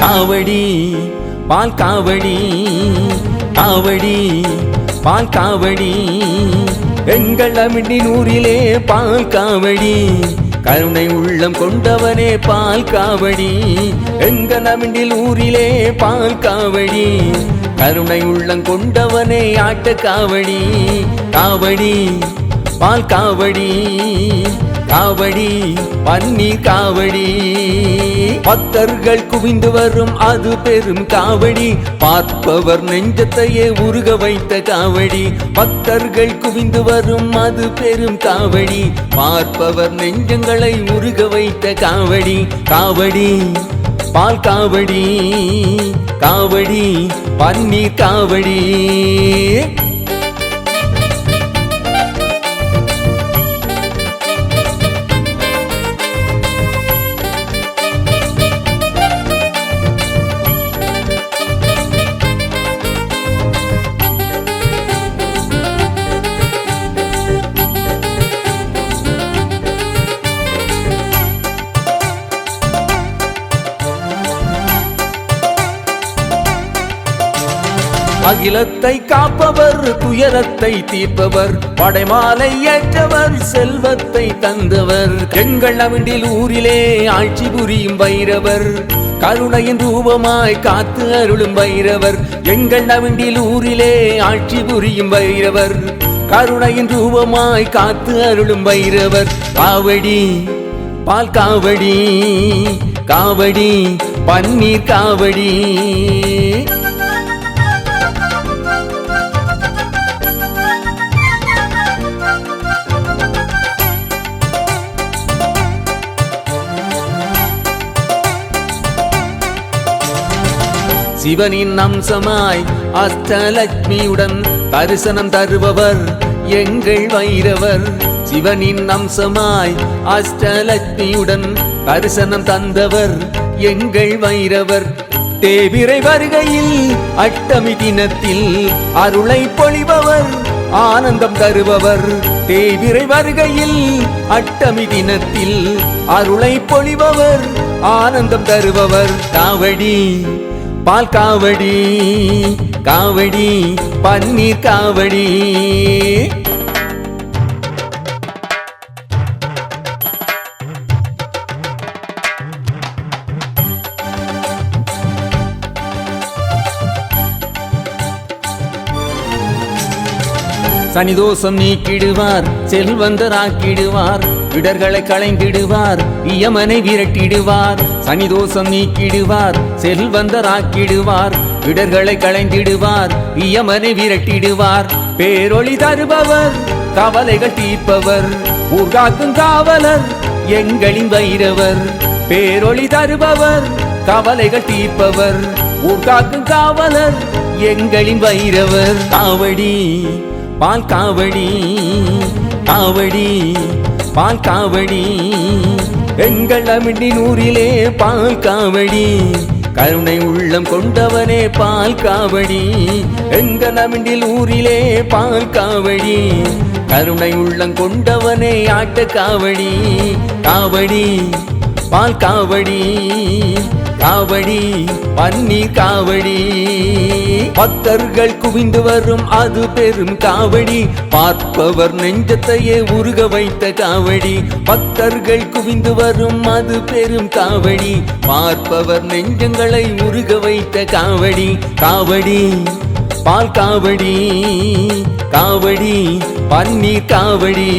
காவடி பால் காவடி காவடி பால் காவடி. எங்கள் அமிண்டின் ஊரிலே பால் காவடி. கருணை உள்ளம் கொண்டவனே பால் காவடி. எங்கள் அமிண்டில் ஊரிலே பால் காவடி. கருணை உள்ளம் கொண்டவனே ஆட்ட காவடி. காவடி பால் காவடி. காவடி பன்னீர் காவடி. பக்தர்கள் குவிந்து வரும் அது பெரும் காவடி. பார்ப்பவர் நெஞ்சத்தையே உருக வைத்த காவடி. பக்தர்கள் குவிந்து வரும் அது பெரும் காவடி. பார்ப்பவர் நெஞ்சங்களை உருக வைத்த காவடி. காவடி பால் காவடி. காவடி பன்னீர் காவடி. அகிலத்தை காப்பவர் துயரத்தை தீர்ப்பவர் படைமாலை ஏற்றவர் செல்வத்தை தந்தவர். எங்கள் அவிண்டில் ஊரிலே ஆட்சி புரியும் வைரவர் கருணையின் ரூபமாய் காத்து அருளும் வைரவர் எங்கள் அவிண்டில் ஊரிலே ஆட்சி புரியும் வைரவர் கருணையின் ரூபமாய் காத்து அருளும் வைரவர் காவடி பால் காவடி காவடி பன்னீர் காவடி. சிவனின் அம்சமாய் அஷ்டலட்சுமியுடன் தரிசனம் தருபவர் எங்கள் வைரவர். சிவனின் அம்சமாய் அஷ்டலட்சுமியுடன் தரிசனம் தந்தவர் எங்கள் வைரவர். தேவிரை வருகையில் அட்டமி தினத்தில் அருளை பொழிபவர் ஆனந்தம் தருபவர். தேவிரை வருகையில் அட்டமி தினத்தில் அருளை பொழிபவர் ஆனந்தம் தருபவர். தாவடி. பால் காவடி காவடி பன்னீர் காவடி. சனிதோஷம் நீக்கிடுவார் செல்வந்தராக்கிடுவார். இடர்களை களைந்திடுவார் இயமனை விரட்டிடுவார் சனிதோஷம் நீக்கிடுவார் செல்வந்தராக்கிடுவார் இடர்களை களைந்திடுவார் இயமனை விரட்டிடுவார். பேரொளி தருபவர் கவலைகள் தீர்ப்பவர் ஊர்காக்கும் காவலர் எங்களின் வைரவர். பேரொளி தருபவர் கவலைகள் தீர்ப்பவர் ஊர்காக்கும் காவலர் எங்களின் வைரவர். காவடி பால் காவடி காவடி பால் காவடி எங்கள் அமிண்டின் ஊரிலே பால் காவடி கருணை உள்ளம் கொண்டவனே பால் காவடி எங்கள் அமிண்டில் ஊரிலே பால் காவடி கருணை உள்ளம் கொண்டவனே ஆட்ட காவடி காவடி பால் காவடி காவடி பன்னீர் காவடி. பக்தர்கள் குவிந்து வரும் அது பெரும் காவடி. பார்ப்பவர் நெஞ்சத்தையே உருக வைத்த காவடி. பக்தர்கள் குவிந்து வரும் அது பெரும் காவடி. பார்ப்பவர் நெஞ்சங்களை உருக வைத்த காவடி. காவடி பால் காவடி காவடி பன்னீர் காவடி.